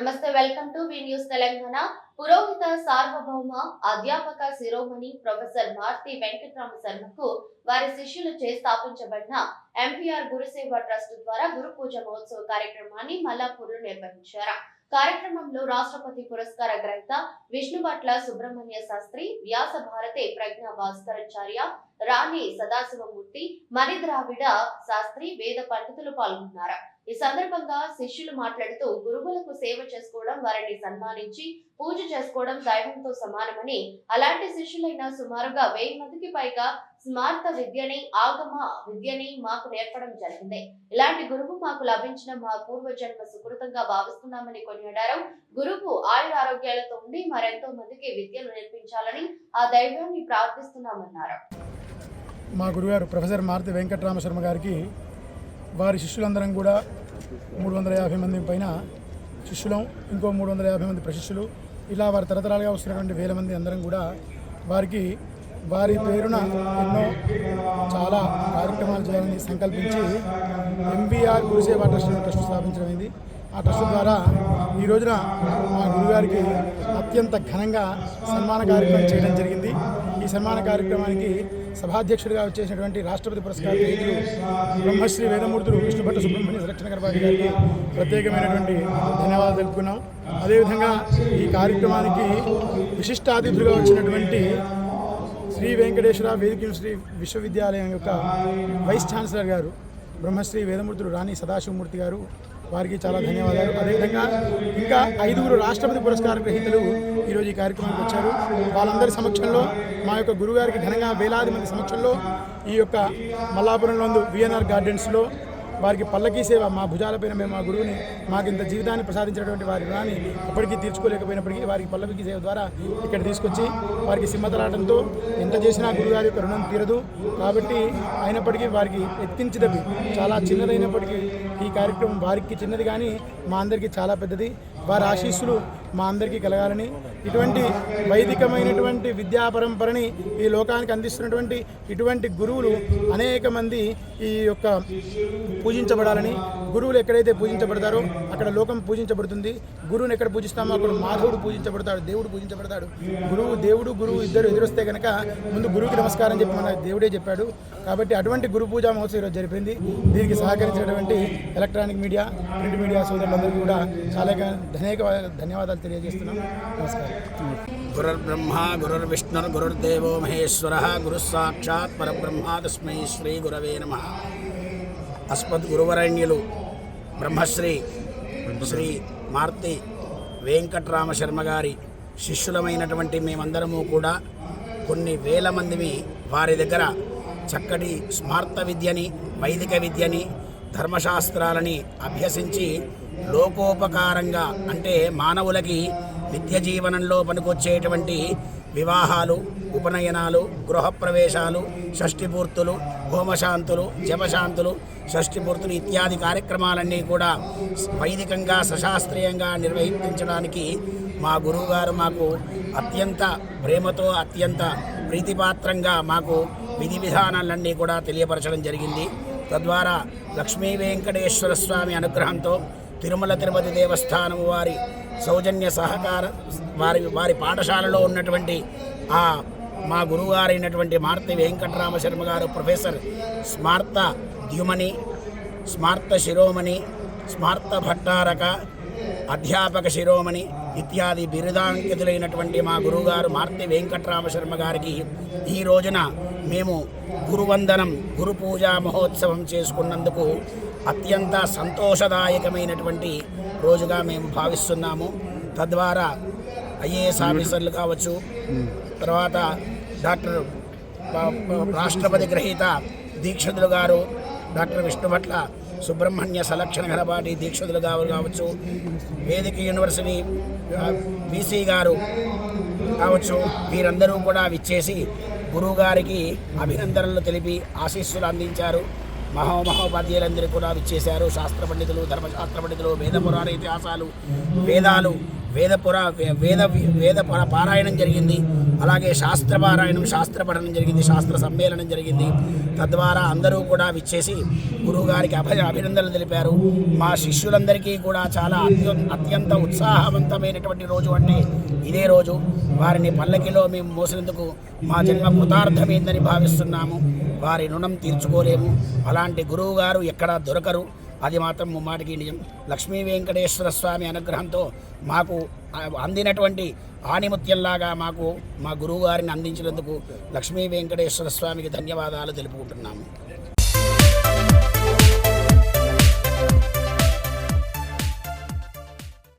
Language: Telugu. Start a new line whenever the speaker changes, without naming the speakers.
నమస్తే welcome to V News Telangana పురోహిత సార్వభౌమ అధ్యాపక శిరోమణి ప్రొఫెసర్ భారతి వెంకటరామ శర్మకు వారి శిష్యులచే స్థాపించబడిన ఎంపీఆర్ గురుసేవ ట్రస్ట్ ద్వారా గురు పూజ మహోత్సవ కార్యక్రమాన్ని మల్లాపూర్లో నిర్వహించారు కార్యక్రమంలో రాష్ట్రపతి పురస్కార గ్రహీత విష్ణుభట్ల సుబ్రహ్మణ్య శాస్త్రి వ్యాస భారతి ప్రజ్ఞ భాస్కరాచార్య రాణి సదాశివమూర్తి మణిద్రావిడ శాస్త్రి వేద పండితులు పాల్గొన్నారు ఈ సందర్భంగా శిష్యులు మాట్లాడుతూ గురువులకు సేవ చేసుకోవడం వారిని సన్మానించి పూజ చేసుకోవడం దైవంతో సమానమని అలాంటి శిష్యులైన సుమారుగా వెయ్యి మందికి పైగా స్మార్త విద్యని ఆగమ విద్యని మాకు నేర్పడం జరిగింది ఇలాంటి గురువు మాకు లభించిన మా జన్మ సుకృతంగా భావిస్తున్నామని కొనియాడారు గురువు ఆయుర ఆరోగ్యాలతో ఉండి మరెంతో మందికి విద్యను నేర్పించాలని ఆ దైవాన్ని ప్రార్థిస్తున్నామన్నారు
మా గురుగారు ప్రొఫెసర్ మారుతి వెంకటరామ శర్మ గారికి వారి శిష్యులందరం కూడా మూడు వందల యాభై మంది పైన శిష్యులం ఇంకో మూడు వందల యాభై మంది ప్రశిష్యులు ఇలా వారి తరతరాలుగా వస్తున్నటువంటి వేల మంది అందరం కూడా వారికి వారి పేరున ఎన్నో చాలా కార్యక్రమాలు చేయాలని సంకల్పించి ఎంబీఆర్ గురుసేవా ట్రస్ట్ ట్రస్ట్ స్థాపించడమైంది ఆ ట్రస్ట్ ద్వారా ఈ రోజున మా గురుగారికి అత్యంత ఘనంగా సన్మాన కార్యక్రమం చేయడం జరిగింది ఈ సన్మాన కార్యక్రమానికి సభాధ్యక్షుడిగా వచ్చేసినటువంటి రాష్ట్రపతి పురస్కార బ్రహ్మశ్రీ వేదమూర్తులు విష్ణుభట్ట సుబ్రహ్మణ్య రక్షణ గర్భాటి గారికి ప్రత్యేకమైనటువంటి ధన్యవాదాలు తెలుపుకున్నాం అదేవిధంగా ఈ కార్యక్రమానికి విశిష్ట అతిథులుగా వచ్చినటువంటి శ్రీ వెంకటేశ్వర వేదిక శ్రీ విశ్వవిద్యాలయం యొక్క వైస్ ఛాన్సలర్ గారు బ్రహ్మశ్రీ వేదమూర్తులు రాణి సదాశివమూర్తి గారు వారికి చాలా ధన్యవాదాలు అదేవిధంగా ఇంకా ఐదుగురు రాష్ట్రపతి పురస్కార గ్రహీతలు ఈరోజు ఈ కార్యక్రమానికి వచ్చారు వాళ్ళందరి సమక్షంలో మా యొక్క గురుగారికి ఘనంగా వేలాది మంది సమక్షంలో ఈ యొక్క మల్లాపురంలో విఎన్ఆర్ గార్డెన్స్లో వారికి పల్లకీ సేవ మా భుజాలపైన మేము మా గురువుని మాకు ఇంత జీవితాన్ని ప్రసాదించినటువంటి వారి రుణాన్ని ఇప్పటికీ తీర్చుకోలేకపోయినప్పటికీ వారికి పల్లకీ సేవ ద్వారా ఇక్కడ తీసుకొచ్చి వారికి సింహతలాటంతో ఎంత చేసినా గురుగారి యొక్క రుణం తీరదు కాబట్టి అయినప్పటికీ వారికి ఎత్తించదవి చాలా చిన్నదైనప్పటికీ ఈ కార్యక్రమం వారికి చిన్నది కానీ మా అందరికీ చాలా పెద్దది వారి ఆశీస్సులు మా అందరికీ కలగాలని ఇటువంటి వైదికమైనటువంటి విద్యా పరంపరని ఈ లోకానికి అందిస్తున్నటువంటి ఇటువంటి గురువులు అనేక మంది ఈ యొక్క పూజించబడాలని గురువులు ఎక్కడైతే పూజించబడతారో అక్కడ లోకం పూజించబడుతుంది గురువుని ఎక్కడ పూజిస్తామో అక్కడ మాధవుడు పూజించబడతాడు దేవుడు పూజించబడతాడు గురువు దేవుడు గురువు ఇద్దరు ఎదురొస్తే కనుక ముందు గురువుకి నమస్కారం చెప్పి మన దేవుడే చెప్పాడు కాబట్టి అటువంటి గురు పూజా మహోత్సవం ఈరోజు జరిపింది దీనికి సహకరించినటువంటి ఎలక్ట్రానిక్ మీడియా ప్రింట్ మీడియా సోదరులందరికీ కూడా చాలా ధన్యవాదాలు తెలియజేస్తున్నాం నమస్కారం
గురుర్బ్రహ్మ గురుర్విష్ణుర్ గురుర్దేవో మహేశ్వర గురుసాక్షాత్ పరబ్రహ్మ తస్మై శ్రీ గురవే నమ అస్మద్ గురువరణ్యులు బ్రహ్మశ్రీ శ్రీ మార్తి వెంకట్రామ శర్మ గారి శిష్యులమైనటువంటి మేమందరము కూడా కొన్ని వేల మందిని వారి దగ్గర చక్కటి స్మార్త విద్యని వైదిక విద్యని ధర్మశాస్త్రాలని అభ్యసించి లోకోపకారంగా అంటే మానవులకి నిత్య జీవనంలో పనికొచ్చేటువంటి వివాహాలు ఉపనయనాలు గృహప్రవేశాలు షష్టిపూర్తులు హోమశాంతులు జపశాంతులు షష్టిపూర్తులు ఇత్యాది కార్యక్రమాలన్నీ కూడా వైదికంగా సశాస్త్రీయంగా నిర్వహించడానికి మా గురువుగారు మాకు అత్యంత ప్రేమతో అత్యంత ప్రీతిపాత్రంగా మాకు విధి విధానాలన్నీ కూడా తెలియపరచడం జరిగింది తద్వారా లక్ష్మీ వెంకటేశ్వర స్వామి అనుగ్రహంతో తిరుమల తిరుపతి దేవస్థానం వారి సౌజన్య సహకార వారి వారి పాఠశాలలో ఉన్నటువంటి ఆ మా గురువుగారైనటువంటి మారుతి వెంకటరామ శర్మ గారు ప్రొఫెసర్ స్మార్త ద్యుమణి స్మార్త శిరోమణి స్మార్త భట్టారక అధ్యాపక శిరోమణి ఇత్యాది బిరుదాంకితులైనటువంటి మా గురువుగారు మార్తి వెంకట్రామ శర్మ గారికి ఈ రోజున మేము గురువందనం గురు పూజా మహోత్సవం చేసుకున్నందుకు అత్యంత సంతోషదాయకమైనటువంటి రోజుగా మేము భావిస్తున్నాము తద్వారా ఐఏఎస్ ఆఫీసర్లు కావచ్చు తర్వాత డాక్టర్ రాష్ట్రపతి గ్రహీత దీక్షితులు గారు డాక్టర్ విష్ణుభట్ల సుబ్రహ్మణ్య సలక్షణ గలపాటి దీక్షితులు గారు కావచ్చు వేదిక యూనివర్సిటీ బీసీ గారు కావచ్చు వీరందరూ కూడా విచ్చేసి గురువు గారికి అభినందనలు తెలిపి ఆశీస్సులు అందించారు మహోమహోపాధ్యాయులందరికీ కూడా విచ్చేశారు శాస్త్ర పండితులు ధర్మశాస్త్ర పండితులు వేద పురాణ ఇతిహాసాలు వేదాలు వేద పురా వేద వేద పారాయణం జరిగింది అలాగే శాస్త్ర పారాయణం శాస్త్ర పఠనం జరిగింది శాస్త్ర సమ్మేళనం జరిగింది తద్వారా అందరూ కూడా విచ్చేసి గురువుగారికి అభ అభినందనలు తెలిపారు మా శిష్యులందరికీ కూడా చాలా అత్య అత్యంత ఉత్సాహవంతమైనటువంటి రోజు అంటే ఇదే రోజు వారిని పల్లకిలో మేము మోసినందుకు మా జన్మ కృతార్థమైందని భావిస్తున్నాము వారి రుణం తీర్చుకోలేము అలాంటి గురువుగారు ఎక్కడా దొరకరు అది మాత్రం ముమ్మాటికి నిజం లక్ష్మీ వెంకటేశ్వర స్వామి అనుగ్రహంతో మాకు అందినటువంటి ఆణిముత్యంలాగా మాకు మా గురువుగారిని అందించినందుకు లక్ష్మీ వెంకటేశ్వర స్వామికి ధన్యవాదాలు తెలుపుకుంటున్నాము